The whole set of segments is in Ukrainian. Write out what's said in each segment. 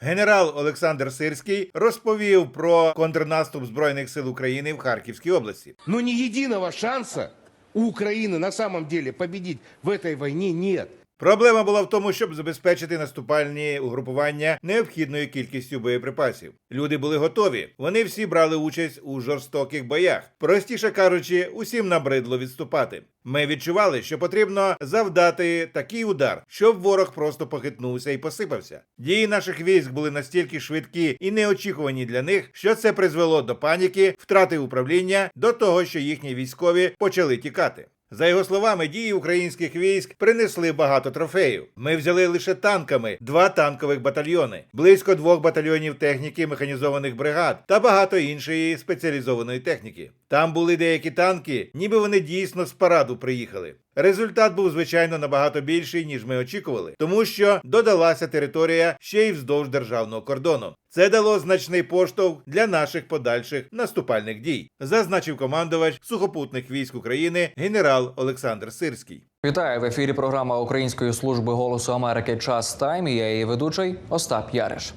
Генерал Олександр Сирський розповів про контрнаступ збройних сил України в Харківській області. Ну ні єдиного шанса у України на самом деле победить в этой войне нет. Проблема була в тому, щоб забезпечити наступальні угрупування необхідною кількістю боєприпасів. Люди були готові. Вони всі брали участь у жорстоких боях. Простіше кажучи, усім набридло відступати. Ми відчували, що потрібно завдати такий удар, щоб ворог просто похитнувся і посипався. Дії наших військ були настільки швидкі і неочікувані для них, що це призвело до паніки, втрати управління, до того, що їхні військові почали тікати. За його словами, дії українських військ принесли багато трофеїв. Ми взяли лише танками два танкових батальйони, близько двох батальйонів техніки механізованих бригад та багато іншої спеціалізованої техніки. Там були деякі танки, ніби вони дійсно з параду приїхали. Результат був звичайно набагато більший, ніж ми очікували, тому що додалася територія ще й вздовж державного кордону. Це дало значний поштовх для наших подальших наступальних дій, зазначив командувач сухопутних військ України генерал Олександр Сирський. Вітаю в ефірі. Програма Української служби голосу Америки Час Тайм. Я її ведучий Остап Яриш.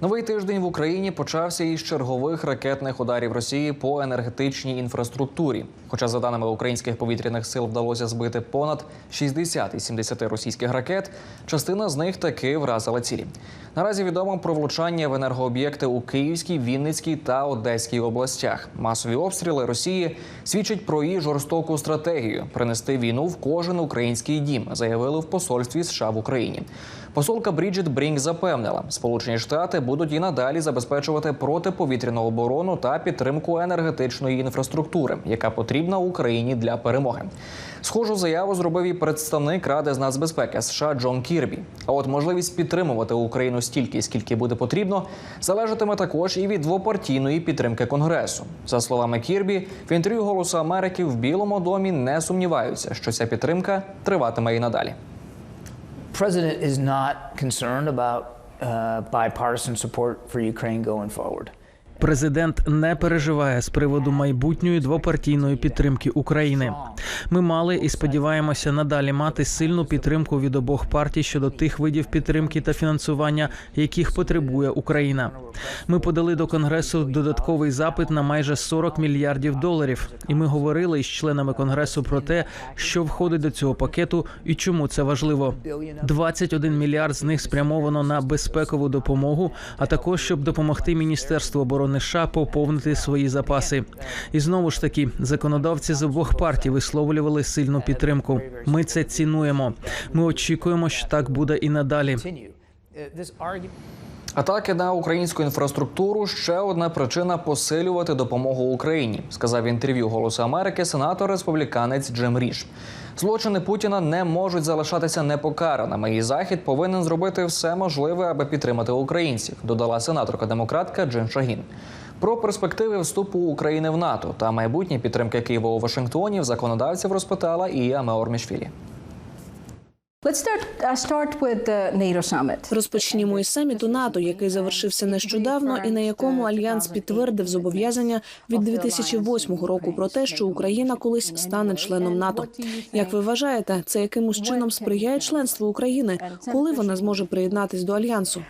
Новий тиждень в Україні почався із чергових ракетних ударів Росії по енергетичній інфраструктурі. Хоча, за даними українських повітряних сил, вдалося збити понад 60 із 70 російських ракет, частина з них таки вразила цілі. Наразі відомо про влучання в енергооб'єкти у Київській, Вінницькій та Одеській областях. Масові обстріли Росії свідчать про її жорстоку стратегію принести війну в кожен український дім, заявили в посольстві США в Україні. Посолка Бріджит Брінк запевнила, Сполучені Штати будуть і надалі забезпечувати протиповітряну оборону та підтримку енергетичної інфраструктури, яка потрібна Україні для перемоги. Схожу заяву зробив і представник Ради з нацбезпеки США Джон Кірбі. А от можливість підтримувати Україну стільки, скільки буде потрібно, залежатиме також і від двопартійної підтримки Конгресу. За словами Кірбі, в інтерв'ю Голосу Америки в Білому домі не сумніваються, що ця підтримка триватиме і надалі. President is not concerned about uh, bipartisan support for Ukraine going forward. Президент не переживає з приводу майбутньої двопартійної підтримки України. Ми мали і сподіваємося надалі мати сильну підтримку від обох партій щодо тих видів підтримки та фінансування, яких потребує Україна. Ми подали до конгресу додатковий запит на майже 40 мільярдів доларів, і ми говорили із членами конгресу про те, що входить до цього пакету і чому це важливо. 21 мільярд з них спрямовано на безпекову допомогу, а також щоб допомогти Міністерству оборони США поповнити свої запаси. І знову ж таки, законодавці з обох партій висловлювали сильну підтримку. Ми це цінуємо. Ми очікуємо, що так буде і надалі. Атаки на українську інфраструктуру ще одна причина посилювати допомогу Україні, сказав в інтерв'ю Голосу Америки сенатор республіканець Джим Ріш. Злочини Путіна не можуть залишатися непокараними, і захід повинен зробити все можливе, аби підтримати українців, додала сенаторка демократка Джин Шагін. Про перспективи вступу України в НАТО та майбутнє підтримки Києва у Вашингтоні законодавців розпитала і Амеор Мішвілі. Let's start, uh. Розпочнімо із саміту НАТО, який завершився нещодавно, і на якому альянс підтвердив зобов'язання від 2008 року про те, що Україна колись стане членом НАТО. Як ви вважаєте, це якимось чином сприяє членству України, коли вона зможе приєднатись до альянсу?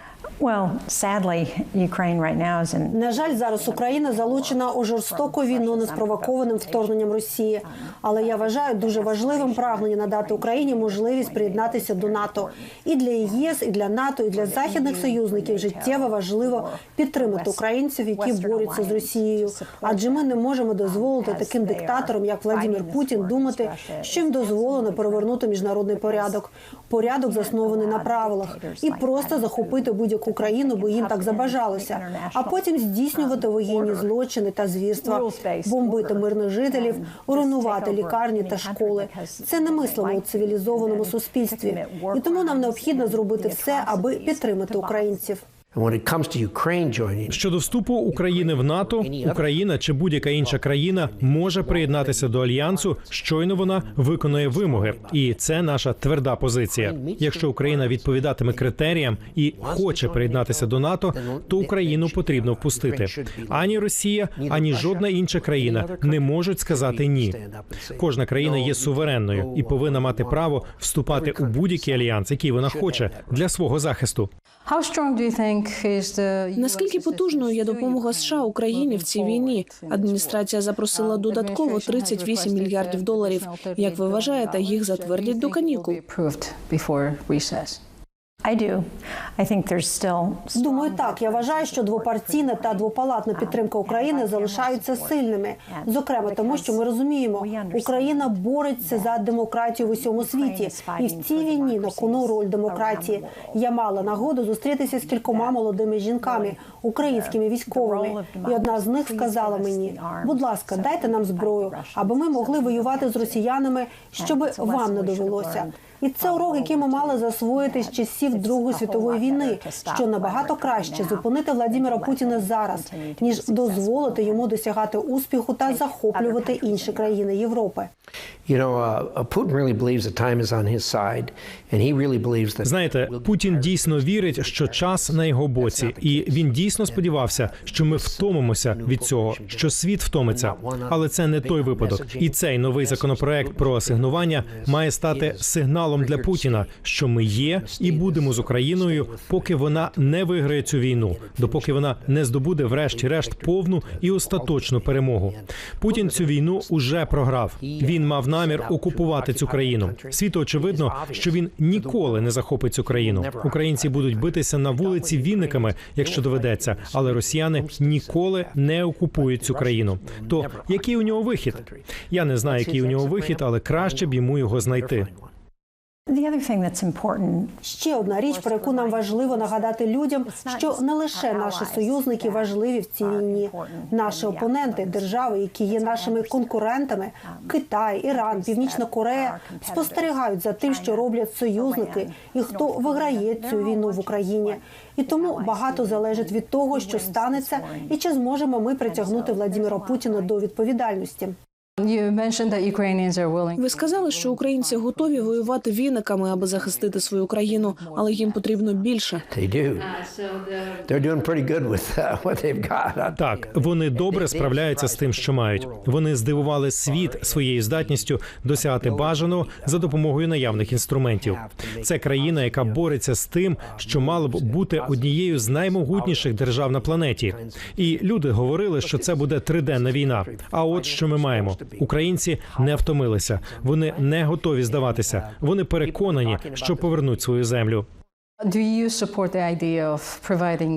На жаль, зараз Україна залучена у жорстоку війну неспровокованим вторгненням Росії. Але я вважаю дуже важливим прагнення надати Україні можливість приєднатися до НАТО. І для ЄС, і для НАТО, і для західних союзників життєво важливо підтримати українців, які борються з Росією. Адже ми не можемо дозволити таким диктаторам, як Владимир Путін, думати, що їм дозволено перевернути міжнародний порядок. Порядок заснований на правилах, і просто захопити будь-яку країну, бо їм так забажалося, а потім здійснювати воєнні злочини та звірства, бомбити мирних жителів, руйнувати лікарні та школи. Це немислимо у цивілізованому суспільстві, і тому нам необхідно зробити все, аби підтримати українців. Щодо вступу України в НАТО, Україна чи будь-яка інша країна може приєднатися до альянсу, щойно вона виконує вимоги, і це наша тверда позиція. Якщо Україна відповідатиме критеріям і хоче приєднатися до НАТО, то Україну потрібно впустити. Ані Росія, ані жодна інша країна не можуть сказати ні. Кожна країна є суверенною і повинна мати право вступати у будь-який альянс, який вона хоче для свого захисту. How strong do you think Наскільки потужною є допомога США Україні в цій війні? Адміністрація запросила додатково 38 мільярдів доларів. Як ви вважаєте, їх затвердять до канікул? Думаю, так. Я вважаю, що двопартійна та двопалатна підтримка України залишаються сильними. Зокрема, тому що ми розуміємо, Україна бореться за демократію в усьому світі, і в цій війні на кону роль демократії. Я мала нагоду зустрітися з кількома молодими жінками, українськими військовими, і одна з них сказала мені: будь ласка, дайте нам зброю, аби ми могли воювати з росіянами, щоб вам не довелося. І це урок, який ми мали засвоїти з часів Другої світової війни, що набагато краще зупинити Владимира Путіна зараз, ніж дозволити йому досягати успіху та захоплювати інші країни Європи. Uh. Знаєте, Путін дійсно вірить, що час на його боці, і він дійсно сподівався, що ми втомимося від цього, що світ втомиться. Але це не той випадок. І цей новий законопроект про асигнування має стати сигналом для Путіна, що ми є і будемо з Україною, поки вона не виграє цю війну, допоки вона не здобуде, врешті-решт, повну і остаточну перемогу. Путін цю війну уже програв. Він мав намір окупувати цю країну. Світу очевидно, що він ніколи не захопить цю країну. Українці будуть битися на вулиці віниками, якщо доведеться, але росіяни ніколи не окупують цю країну. То який у нього вихід? Я не знаю, який у нього вихід, але краще б йому його знайти. Ще одна річ, про яку нам важливо нагадати людям, що не лише наші союзники важливі в цій війні. Наші опоненти, держави, які є нашими конкурентами, Китай, Іран, Північна Корея, спостерігають за тим, що роблять союзники, і хто виграє цю війну в Україні. І тому багато залежить від того, що станеться, і чи зможемо ми притягнути Владимира Путіна до відповідальності. You mentioned that Ukrainians. Ви сказали, що українці готові воювати віниками, аби захистити свою країну, але їм потрібно більше. They do. They're doing pretty good with uh, what they've got. Так, вони добре справляються з тим, що мають. Вони здивували світ своєю здатністю досягати бажаного за допомогою наявних інструментів. Це країна, яка бореться з тим, що мало б бути однією з наймогутніших держав на планеті. І люди говорили, що це буде триденна війна. А от що ми маємо: українці не втомилися, вони не готові здаватися. Вони переконані, що повернуть свою землю.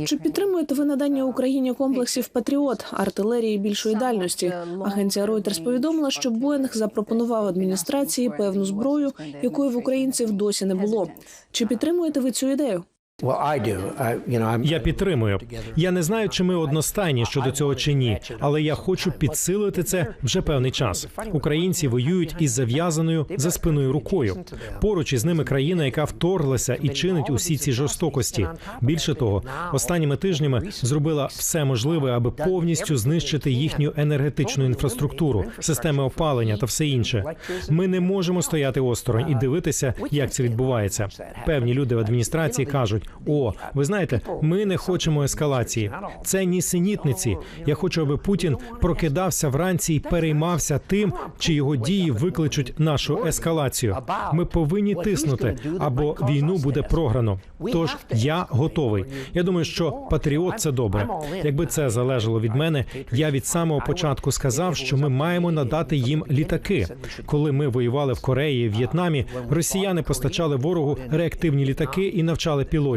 Чи підтримуєте ви надання Україні комплексів Патріот, артилерії більшої дальності? Агенція Reuters повідомила, що Боїнг запропонував адміністрації певну зброю, якої в українців досі не було. Чи підтримуєте ви цю ідею? Я підтримую. Я не знаю, чи ми одностайні щодо цього чи ні, але я хочу підсилити це вже певний час. Українці воюють із зав'язаною за спиною рукою. Поруч із ними країна, яка вторглася і чинить усі ці жорстокості. Більше того, останніми тижнями зробила все можливе, аби повністю знищити їхню енергетичну інфраструктуру, системи опалення та все інше. Ми не можемо стояти осторонь і дивитися, як це відбувається. Певні люди в адміністрації кажуть: о, ви знаєте, ми не хочемо ескалації. Це нісенітниці. Я хочу, аби Путін прокидався вранці і переймався тим, чи його дії викличуть нашу ескалацію. Ми повинні тиснути, або війну буде програно. Тож я готовий. Я думаю, що патріот це добре. Якби це залежало від мене, я від самого початку сказав, що ми маємо надати їм літаки. Коли ми воювали в Кореї, В'єтнамі, росіяни постачали ворогу реактивні літаки і навчали пілотів.